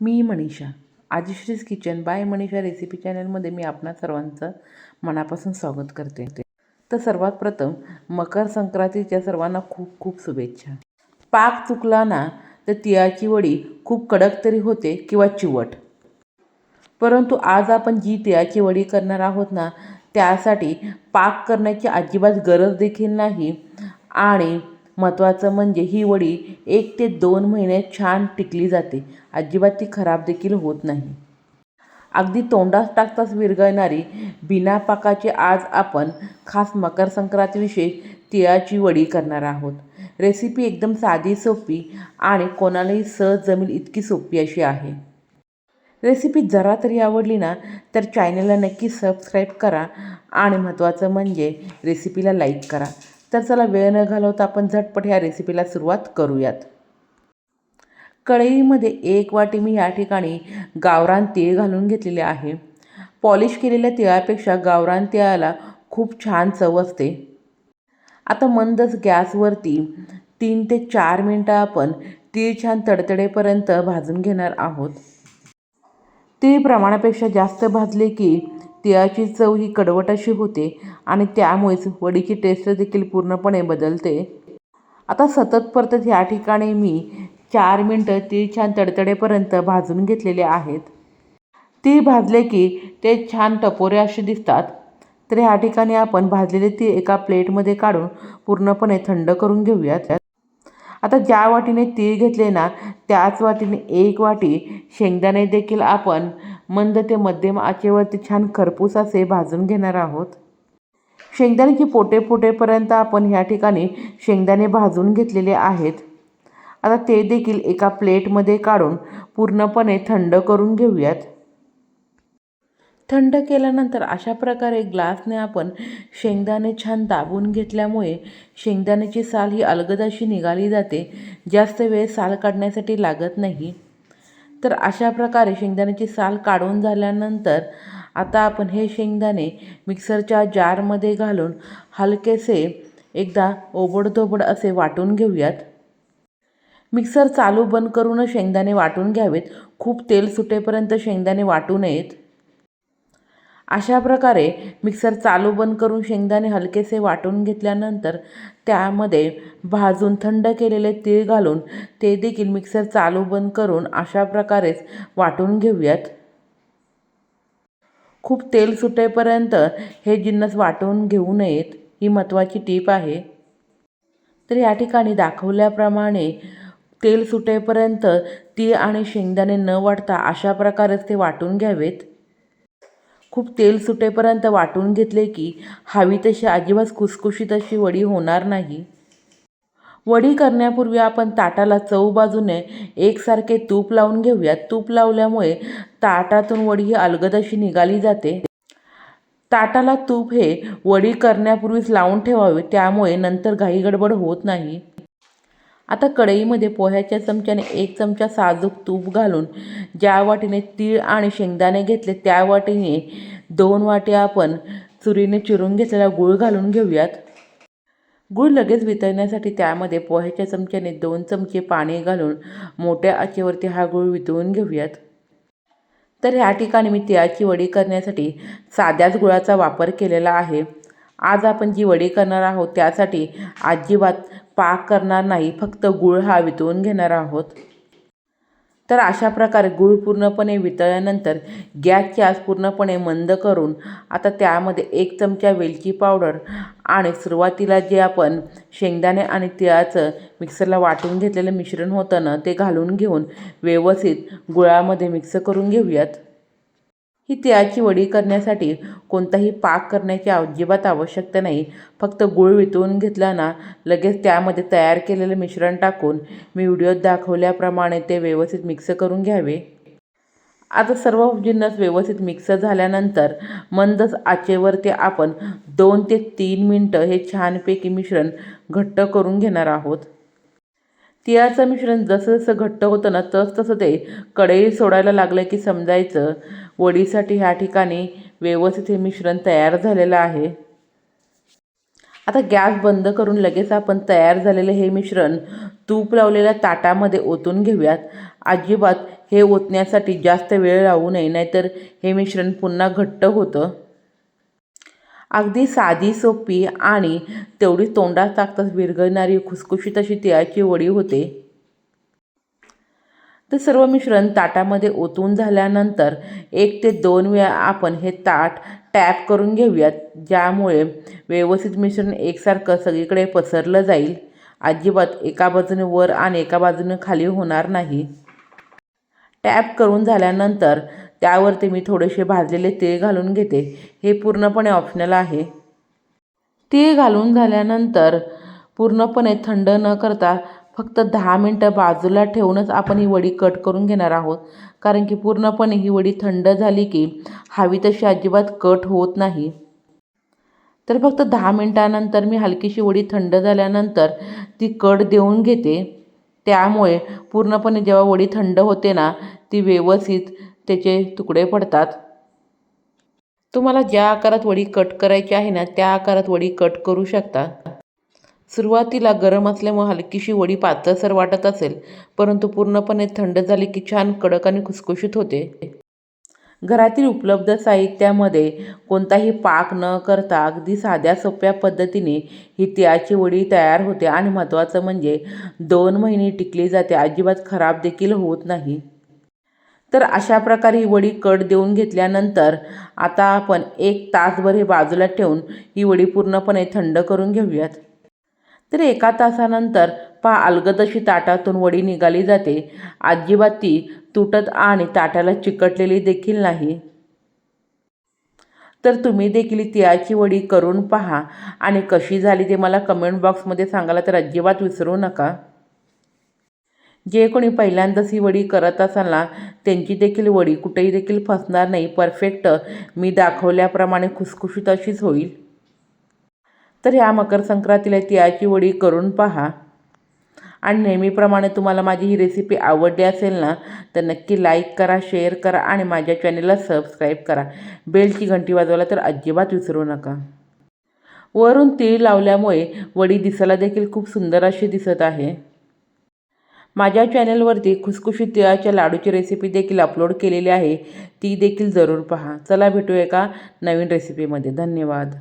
मी मनीषा. आजीश्रीज kitchen by Manisha recipe चॅनलमध्ये मी आपणा सर्वांचं मनापासून स्वागत करते. तर सर्वात प्रथम मकर संक्रांतीच्या सर्वांना खूप खूप शुभेच्छा. पाक चुकला ना तर तिळाची वडी खूप कडक तरी होते किंवा चिवट. परंतु आज आपण जी तिळाची वडी करणार आहोत ना त्यासाठी पाक करण्याची अजिबात गरज देखील नाही आणि महत्त्वाचं म्हणजे ही वडी एक ते दोन महिने छान टिकली जाते. अजिबात ती खराब देखील होत नाही. अगदी तोंडात टाकताच विरघळणारी बिना पाकाची आज आपण खास मकर संक्रांतीविषयी तिळाची वडी करणार आहोत. रेसिपी एकदम साधी सोपी आणि कोणालाही सहज जमेल इतकी सोपी अशी आहे. रेसिपी जरा तरी आवडली ना तर चॅनलला नक्की सबस्क्राईब करा आणि महत्त्वाचं म्हणजे रेसिपीला लाईक करा. तर चला वेळ न घालवता आपण झटपट ह्या रेसिपीला सुरुवात करूयात. कढईमध्ये एक वाटी मी या ठिकाणी गावरान तीळ घालून घेतलेले आहे. पॉलिश केलेल्या तिळापेक्षा गावरान तिळाला खूप छान चव असते. आता मंदच गॅसवरती तीन ते चार मिनटं आपण तीळ छान तडतडेपर्यंत भाजून घेणार आहोत. तीळ प्रमाणापेक्षा जास्त भाजले की तिळाची चव ही कडवट अशी होते आणि त्यामुळेच वडीची टेस्ट देखील पूर्णपणे बदलते. आता सतत परतत ह्या ठिकाणी मी चार मिनटं तीळ छान तडतडेपर्यंत भाजून घेतलेले आहेत. तीळ भाजले की ते छान टपोरे असे दिसतात. तर ह्या ठिकाणी आपण भाजलेले तीळ एका प्लेटमध्ये काढून पूर्णपणे थंड करून घेऊयात. आता ज्या वाटीने तीळ घेतले ना त्याच वाटीने एक वाटी शेंगदाणे देखील आपण मंद ते मध्यम आचेवरती छान खरपूस असे भाजून घेणार आहोत. शेंगदाण्याची पोटे पोटेपर्यंत आपण ह्या ठिकाणी शेंगदाणे भाजून घेतलेले आहेत. आता ते देखील एका प्लेटमध्ये काढून पूर्णपणे थंड करून घेऊयात. थंड केल्यानंतर अशा प्रकारे ग्लासने आपण शेंगदाणे छान दाबून घेतल्यामुळे शेंगदाण्याची साल ही अलगद अशी निघाली जाते. जास्त वेळ साल काढण्यासाठी लागत नाही. तर अशा प्रकारे शेंगदाण्याची साल काढून झाल्यानंतर आता आपण हे शेंगदाणे मिक्सरच्या जारमध्ये घालून हलकेसे एकदा ओबडधोबड असे वाटून घेऊयात. मिक्सर चालू बंद करूनच शेंगदाणे वाटून घ्यावेत. खूप तेल सुटेपर्यंत शेंगदाणे वाटू नयेत. अशा प्रकारे मिक्सर चालू बंद करून शेंगदाणे हलकेसे वाटून घेतल्यानंतर त्यामध्ये भाजून थंड केलेले तीळ घालून ते देखील मिक्सर चालू बंद करून अशा प्रकारेच वाटून घेऊयात. खूप तेल सुटेपर्यंत हे जिन्नस वाटून घेऊ नयेत ही महत्त्वाची टीप आहे. तर या ठिकाणी दाखवल्याप्रमाणे तेल सुटेपर्यंत तीळ आणि शेंगदाणे न वाटता अशा प्रकारेच ते वाटून घ्यावेत. खूप तेल सुटेपर्यंत वाटून घेतले की हवी तशी अजिबात खुसखुशीत अशी वडी होणार नाही. वडी करण्यापूर्वी आपण ताटाला चव बाजूने एकसारखे तूप लावून घेऊयात. तूप लावल्यामुळे ताटातून वडी ही अलगद अशी निघाली जाते. ताटाला तूप हे वडी करण्यापूर्वीच लावून ठेवावे त्यामुळे नंतर घाई गडबड होत नाही. आता कढईमध्ये पोह्याच्या चमच्याने एक चमचा साजूक तूप घालून ज्या वाटीने तीळ आणि शेंगदाणे घेतले त्या वाटीने दोन वाटी आपण चुरीने चिरून घेतलेला गूळ घालून घेऊयात. गूळ लगेच वितळण्यासाठी त्यामध्ये पोह्याच्या चमच्याने दोन चमचे पाणी घालून मोठ्या आचेवरती हा गूळ वितळून घेऊयात. तर ह्या ठिकाणी मी तिळाची वडी करण्यासाठी साध्याच गुळाचा वापर केलेला आहे. आज आपण जी वडी करणार आहोत त्यासाठी अजिबात पाक करणार नाही फक्त गूळ हा वितळून घेणार आहोत. तर अशा प्रकारे गूळ पूर्णपणे वितळल्यानंतर गॅसची आस पूर्णपणे मंद करून आता त्यामध्ये एक चमचा वेलची पावडर आणि सुरुवातीला जे आपण शेंगदाणे आणि तिळाचं मिक्सरला वाटून घेतलेलं मिश्रण होतं ना ते घालून घेऊन व्यवस्थित गुळामध्ये मिक्स करून घेऊयात. ही तिळाची वडी करण्यासाठी कोणताही पाक करण्याची अजिबात आवश्यकता नाही. फक्त गूळ वितळून घेतला ना लगेच त्यामध्ये तयार केलेलं मिश्रण टाकून मी व्हिडिओत दाखवल्याप्रमाणे ते व्यवस्थित मिक्स करून घ्यावे. आता सर्व जिन्नस व्यवस्थित मिक्स झाल्यानंतर मंदच आचेवरती आपण दोन ते तीन मिनटं हे छानपैकी मिश्रण घट्ट करून घेणार आहोत. तिळाचं मिश्रण जसं जसं घट्ट होतं ना तस तसं ते कढई सोडायला लागलं की समजायचं. वडीसाठी ह्या ठिकाणी व्यवस्थित हे मिश्रण तयार झालेलं आहे. आता गॅस बंद करून लगेच आपण तयार झालेले हे मिश्रण तूप लावलेल्या ताटामध्ये ओतून घेऊयात. अजिबात हे ओतण्यासाठी जास्त वेळ लावू नये नाहीतर हे मिश्रण पुन्हा घट्ट होतं. अगदी साधी सोपी आणि तेवढी तोंडात टाकताच विरघळणारी खुसखुशीत अशी तिळाची वडी होते. तर सर्व मिश्रण ताटामध्ये ओतून झाल्यानंतर एक ते दोन वेळा आपण हे ताट टॅप करून घेऊयात ज्यामुळे व्यवस्थित मिश्रण एकसारखं सगळीकडे पसरलं जाईल. अजिबात एका बाजूने वर आणि एका बाजूने खाली होणार नाही. टॅप करून झाल्यानंतर त्यावरती मी थोडेसे भाजलेले तीळ घालून घेते. हे पूर्णपणे ऑप्शनल आहे. तीळ घालून झाल्यानंतर पूर्णपणे थंड न करता फक्त दहा मिनटं बाजूला ठेवूनच आपण ही वडी कट करून घेणार आहोत. कारण की पूर्णपणे ही वडी थंड झाली की हवी तशी अजिबात कट होत नाही. तर फक्त दहा मिनटानंतर मी हलकीशी वडी थंड झाल्यानंतर ती कट देऊन घेते. त्यामुळे पूर्णपणे जेव्हा वडी थंड होते ना ती व्यवस्थित त्याचे तुकडे पडतात. तुम्हाला ज्या आकारात वडी कट करायची आहे ना त्या आकारात वडी कट करू शकता. सुरुवातीला गरम असल्यामुळे हलकीशी वडी पातळसर वाटत असेल परंतु पूर्णपणे थंड झाली की छान कडक आणि खुसखुशीत होते. घरातील उपलब्ध साहित्यामध्ये कोणताही पाक न करता अगदी साध्या सोप्या पद्धतीने ही तिळाची वडी तयार होते. आणि महत्त्वाचं म्हणजे दोन महिने टिकली जाते. अजिबात खराब देखील होत नाही. तर अशा प्रकारे ही वडी कट देऊन घेतल्यानंतर आता आपण एक तासभर हे बाजूला ठेवून ही वडी पूर्णपणे थंड करून घेऊयात. तर एका तासानंतर पहा अलगद अशी ताटातून वडी निघाली जाते. अजिबात ती तुटत आणि ताटाला चिकटलेली देखील नाही. तर तुम्ही देखील तिळाची वडी करून पहा. आणि कशी झाली ते मला कमेंट बॉक्समध्ये सांगायला तर अजिबात विसरू नका. जे कोणी पहिल्यांदाच ही वडी करत असाल ना त्यांची देखील वडी कुठेही देखील फसणार नाही. परफेक्ट. मी दाखवल्याप्रमाणे खुसखुशीत अशीच होईल. तर ह्या मकर संक्रांतीला तिळाची वडी करून पहा. आणि नेहमीप्रमाणे तुम्हाला माझी ही रेसिपी आवडली असेल ना तर नक्की लाईक करा शेअर करा आणि माझ्या चॅनेलला सबस्क्राईब करा. बेलची घंटी वाजवायला तर अजिबात विसरू नका. वरून तीळ लावल्यामुळे वडी दिसायला देखील खूप सुंदर अशी दिसत आहे. माझ्या चॅनलवरती खुसखुशीत तिळाच्या लाडूची रेसिपी देखील अपलोड केलेली आहे ती देखील जरूर पहा. चला भेटूया एका नवीन रेसिपीमध्ये धन्यवाद.